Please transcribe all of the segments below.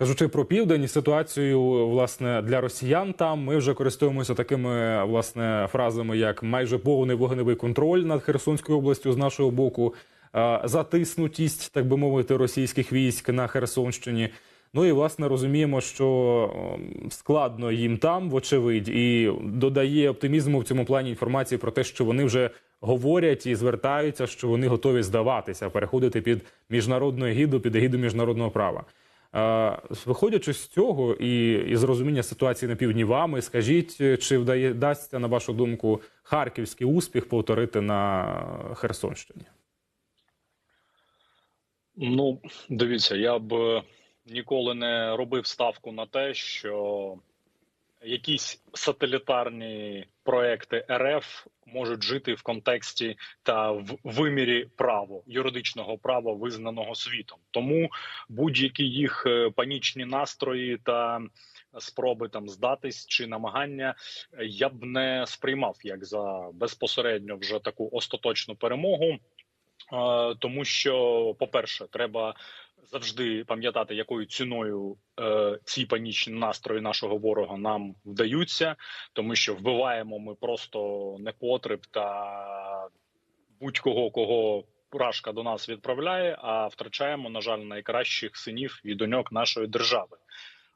Кажучи про південь, ситуацію власне для росіян там ми вже користуємося такими власне фразами, як майже повний вогневий контроль над Херсонською областю з нашого боку, затиснутість, так би мовити, російських військ на Херсонщині. Ну і власне розуміємо, що складно їм там, вочевидь, і додає оптимізму в цьому плані інформації про те, що вони вже говорять і звертаються, що вони готові здаватися, переходити під міжнародну егіду, під егіду міжнародного права. Е, Виходячи з цього і, і з розуміння ситуації на півдні вами, скажіть, чи вдасться, на вашу думку, харківський успіх повторити на Херсонщині? Ну, дивіться, я б ніколи не робив ставку на те, що якісь сателітарні проекти РФ можуть жити в контексті та в вимірі права юридичного права, визнаного світом. Тому будь-які їх е, панічні настрої та спроби там здатись чи намагання е, я б не сприймав як за безпосередньо вже таку остаточну перемогу. Тому що, по-перше, треба завжди пам'ятати, якою ціною е, ці панічні настрої нашого ворога нам вдаються, тому що вбиваємо ми просто непотреб та будь-кого, кого Рашка до нас відправляє, а втрачаємо, на жаль, найкращих синів і доньок нашої держави.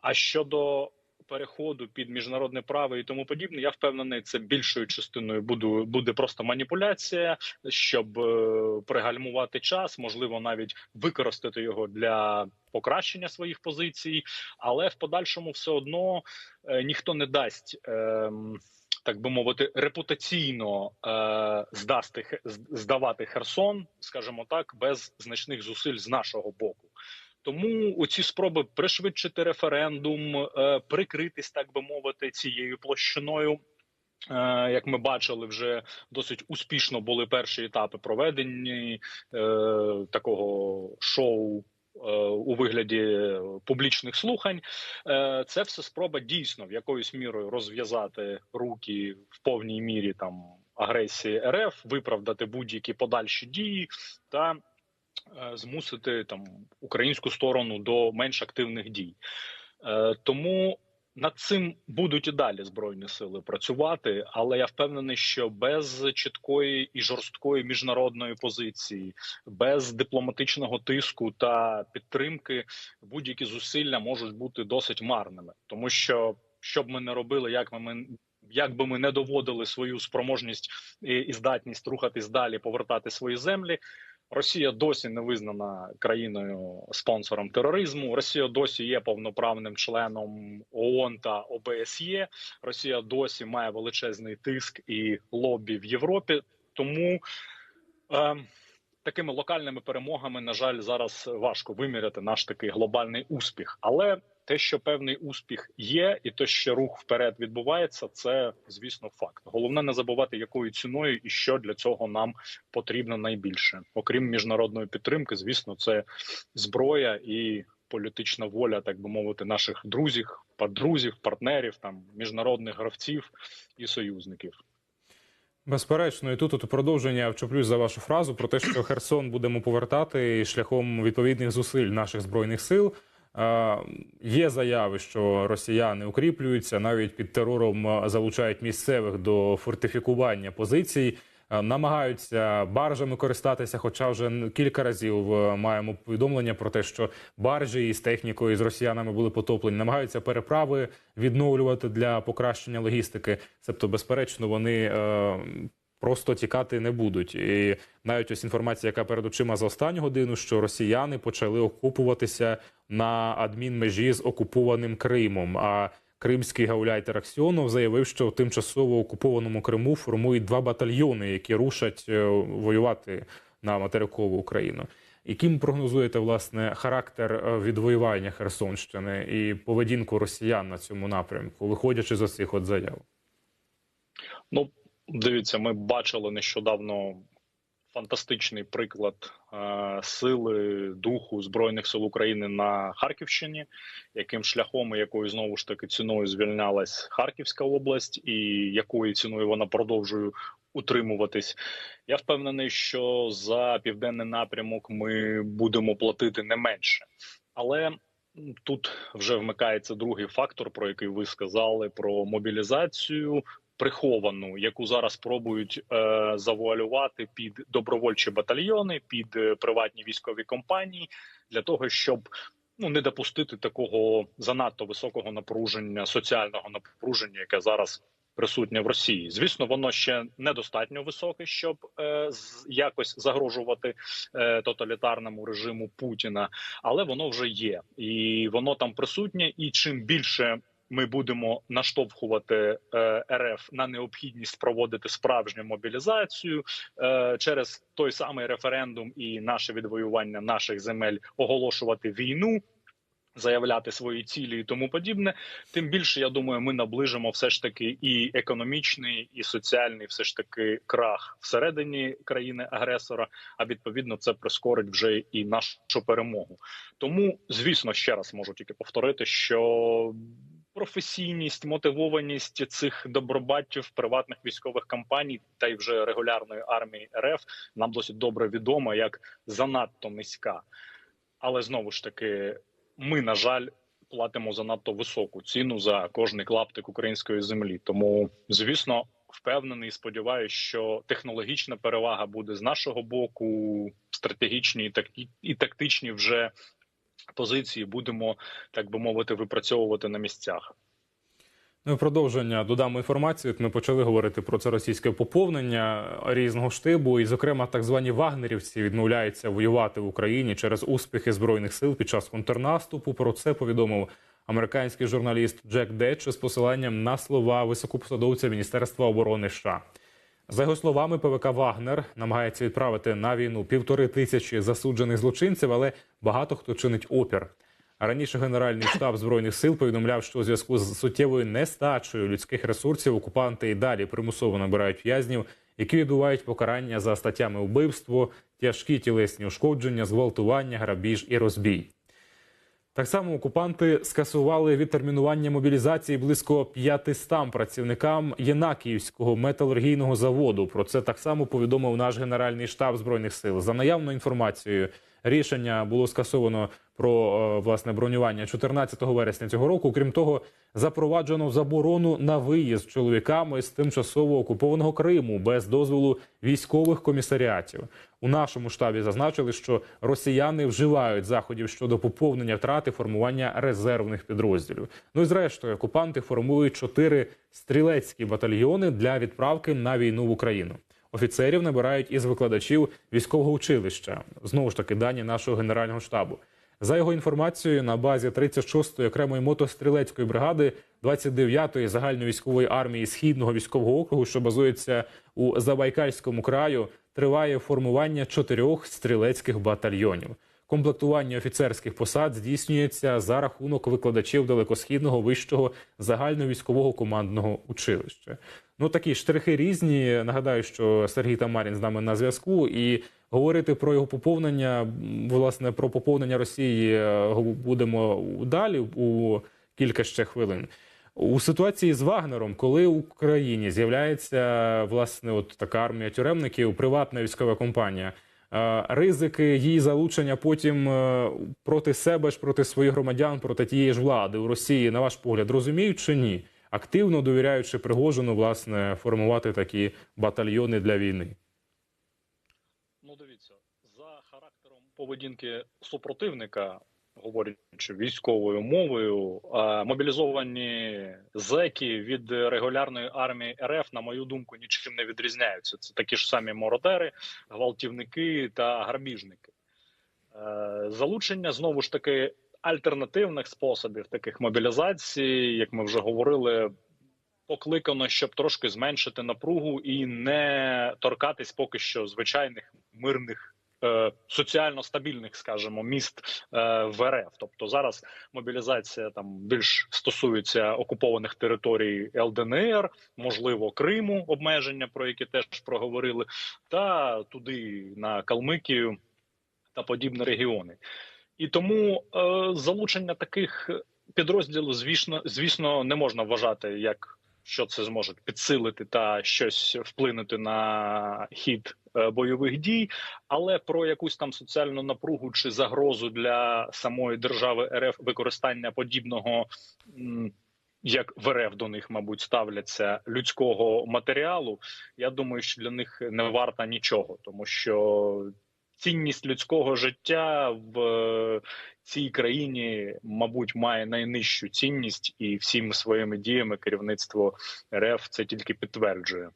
А щодо переходу під міжнародне право і тому подібне, я впевнений, це більшою частиною буде, буде просто маніпуляція, щоб е, пригальмувати час, можливо, навіть використати його для покращення своїх позицій, але в подальшому все одно е, ніхто не дасть. Е, так би мовити, репутаційно е, здасти здавати Херсон, скажімо так, без значних зусиль з нашого боку. Тому оці спроби пришвидшити референдум, е, прикритись, так би мовити, цією площиною. Е, Як ми бачили, вже досить успішно були перші етапи проведені е, такого шоу у вигляді публічних слухань. Це все спроба дійсно в якоюсь мірою розв'язати руки в повній мірі там агресії РФ, виправдати будь-які подальші дії та змусити там українську сторону до менш активних дій. Е, Тому над цим будуть і далі збройні сили працювати, але я впевнений, що без чіткої і жорсткої міжнародної позиції, без дипломатичного тиску та підтримки, будь-які зусилля можуть бути досить марними, тому що що б ми не робили, як ми. як би ми не доводили свою спроможність і здатність рухатись далі, повертати свої землі, Росія досі не визнана країною спонсором тероризму. Росія досі є повноправним членом ООН та ОБСЄ. Росія досі має величезний тиск і лобі в Європі. Тому е, такими локальними перемогами, на жаль, зараз важко виміряти наш такий глобальний успіх. Але те, що певний успіх є, і те, що рух вперед відбувається, це звісно факт. Головне не забувати, якою ціною і що для цього нам потрібно найбільше, окрім міжнародної підтримки. Звісно, це зброя і політична воля, так би мовити, наших друзів, подрузів, партнерів, там міжнародних гравців і союзників. Безперечно, і тут от продовження вчеплюсь за вашу фразу про те, що Херсон будемо повертати шляхом відповідних зусиль наших збройних сил. Є заяви, що росіяни укріплюються, навіть під терором е, залучають місцевих до фортифікування позицій, е, намагаються баржами користатися. Хоча вже кілька разів е, маємо повідомлення про те, що баржі із технікою з росіянами були потоплені, намагаються переправи відновлювати для покращення логістики. Тобто, безперечно, вони. Просто тікати не будуть, і навіть ось інформація, яка перед очима за останню годину, що росіяни почали окупуватися на адмінмежі з окупованим Кримом. А кримський гауляйтер Аксіонов заявив, що в тимчасово окупованому Криму формують два батальйони, які рушать е, воювати на материкову Україну. Яким прогнозуєте власне характер е, відвоювання Херсонщини і поведінку росіян на цьому напрямку, виходячи з цих от заяв? Ну, дивіться, ми бачили нещодавно фантастичний приклад е, сили духу збройних сил України на Харківщині, яким шляхом і якою знову ж таки ціною звільнялась Харківська область, і якою ціною вона продовжує утримуватись. Я впевнений, що за південний напрямок ми будемо платити не менше, але тут вже вмикається другий фактор, про який ви сказали: про мобілізацію приховану, яку зараз пробують е, завуалювати під добровольчі батальйони, під е, приватні військові компанії, для того, щоб ну не допустити такого занадто високого напруження, соціального напруження, яке зараз присутнє в Росії. Звісно, воно ще недостатньо високе, щоб е, якось загрожувати е, тоталітарному режиму Путіна, але воно вже є, і воно там присутнє. І чим більше ми будемо наштовхувати е, РФ на необхідність проводити справжню мобілізацію е, через той самий референдум і наше відвоювання наших земель оголошувати війну. Заявляти свої цілі і тому подібне, тим більше я думаю, ми наближимо все ж таки і економічний, і соціальний, все ж таки крах всередині країни агресора. А відповідно, це прискорить вже і нашу перемогу. Тому, звісно, ще раз можу тільки повторити, що професійність, мотивованість цих добробатів приватних військових компаній та й вже регулярної армії РФ нам досить добре відомо як занадто низька. Але знову ж таки, ми на жаль. Платимо занадто високу ціну за кожний клаптик української землі. Тому, звісно, впевнений, і сподіваюся, що технологічна перевага буде з нашого боку, стратегічні і тактичні вже позиції будемо, так би мовити, випрацьовувати на місцях. Ну, і продовження додамо інформацію. Ми почали говорити про це російське поповнення різного штибу, і, зокрема, так звані вагнерівці відмовляються воювати в Україні через успіхи збройних сил під час контрнаступу. Про це повідомив американський журналіст Джек Детч з посиланням на слова високопосадовця Міністерства оборони США. За його словами, ПВК Вагнер намагається відправити на війну півтори тисячі засуджених злочинців, але багато хто чинить опір. Раніше Генеральний штаб збройних сил повідомляв, що у зв'язку з суттєвою нестачею людських ресурсів окупанти і далі примусово набирають в'язнів, які відбувають покарання за статтями вбивство, тяжкі тілесні ушкодження, зґвалтування, грабіж і розбій. Так само окупанти скасували відтермінування мобілізації близько 500 працівникам Єнакіївського металургійного заводу. Про це так само повідомив наш генеральний штаб збройних сил. За наявною інформацією, рішення було скасовано про е, власне бронювання 14 вересня цього року. Крім того, запроваджено заборону на виїзд чоловіками з тимчасово окупованого Криму без дозволу військових комісаріатів. У нашому штабі зазначили, що росіяни вживають заходів щодо поповнення втрати формування резервних підрозділів. Ну і зрештою, окупанти формують чотири стрілецькі батальйони для відправки на війну в Україну. Офіцерів набирають із викладачів військового училища. Знову ж таки, дані нашого генерального штабу. За його інформацією, на базі 36-ї окремої мотострілецької бригади 29-ї загальновійськової армії східного військового округу, що базується у Забайкальському краю, триває формування чотирьох стрілецьких батальйонів. Комплектування офіцерських посад здійснюється за рахунок викладачів далекосхідного вищого загальновійськового командного училища. Ну такі штрихи різні. Нагадаю, що Сергій Тамарін з нами на зв'язку, і говорити про його поповнення, власне, про поповнення Росії е, будемо далі у кілька ще хвилин. У ситуації з Вагнером, коли в Україні з'являється власне от така армія тюремників, приватна військова компанія. Е, Ризики її залучення потім е, проти себе ж, проти своїх громадян, проти тієї ж влади у Росії, на ваш погляд, розуміють чи ні? Активно довіряючи Пригожину, власне, формувати такі батальйони для війни. Ну, дивіться, за характером поведінки супротивника, говорячи військовою мовою, мобілізовані зеки від регулярної армії РФ, на мою думку, нічим не відрізняються. Це такі ж самі мородери, гвалтівники та грабіжники. Е, Залучення знову ж таки альтернативних способів таких мобілізацій, як ми вже говорили, покликано, щоб трошки зменшити напругу і не торкатись поки що звичайних мирних. Е, Соціально стабільних, скажімо, міст е, в РФ. Тобто зараз мобілізація там більш стосується окупованих територій ЛДНР, можливо, Криму, обмеження, про які теж проговорили, та туди на Калмикію та подібні регіони. І тому е, залучення таких підрозділів, звісно, звісно, не можна вважати як що це зможе підсилити та щось вплинути на хід е, бойових дій, але про якусь там соціальну напругу чи загрозу для самої держави РФ використання подібного. Як в РФ до них, мабуть, ставляться людського матеріалу, я думаю, що для них не варта нічого, тому що цінність людського життя в е, цій країні, мабуть, має найнижчу цінність, і всіми своїми діями керівництво РФ це тільки підтверджує.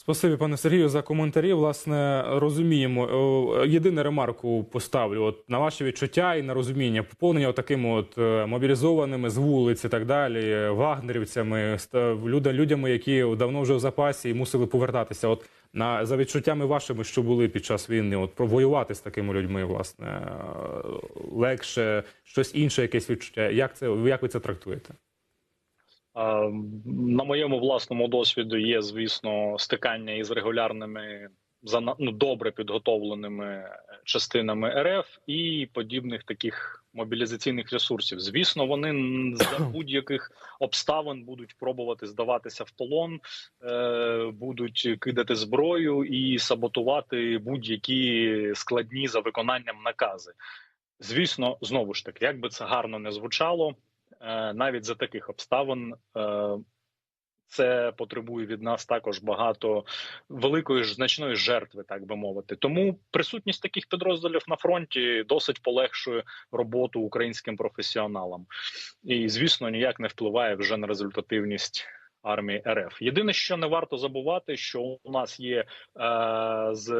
Спасибі, пане Сергію, за коментарі. Власне, розуміємо. О, Єдине ремарку поставлю от на ваші відчуття і на розуміння поповнення такими от е, мобілізованими з вулиць і так далі, е, вагнерівцями, люда- людьми, які давно вже в запасі і мусили повертатися. От на за відчуттями вашими, що були під час війни, от провоювати з такими людьми, власне, е, легше, щось інше, якесь відчуття. Як це як ви це трактуєте? А, На моєму власному досвіду є, звісно, стикання із регулярними ну, добре підготовленими частинами РФ і подібних таких мобілізаційних ресурсів. Звісно, вони за будь-яких обставин будуть пробувати здаватися в полон, е, будуть кидати зброю і саботувати будь-які складні за виконанням накази. Звісно, знову ж таки, як би це гарно не звучало, е, навіть за таких обставин е, це потребує від нас також багато великої значної жертви, так би мовити. Тому присутність таких підрозділів на фронті досить полегшує роботу українським професіоналам, і звісно, ніяк не впливає вже на результативність. Армії РФ єдине, що не варто забувати, що у нас є е, з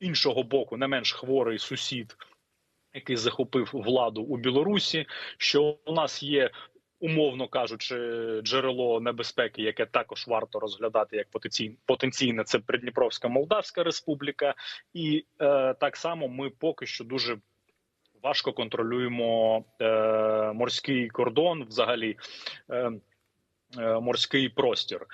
іншого боку не менш хворий сусід, який захопив владу у Білорусі. Що у нас є, умовно кажучи, джерело небезпеки, яке також варто розглядати як потенційне, це Придніпровська Молдавська Республіка, і е, так само ми поки що дуже. Важко контролюємо е, морський кордон, взагалі е, е, морський простір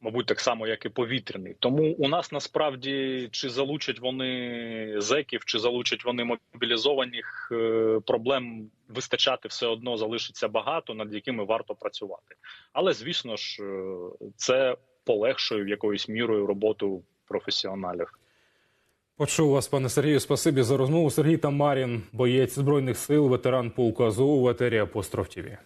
мабуть, так само, як і повітряний. Тому у нас насправді чи залучать вони зеків, чи залучать вони мобілізованих е, проблем вистачати все одно залишиться багато, над якими варто працювати. Але звісно ж, е, це полегшує якоюсь мірою роботу професіоналів. Почув вас, пане Сергію. Спасибі за розмову. Сергій Тамарін, боєць збройних сил, ветеран полку Азову в етері Апостроф ТІВІ.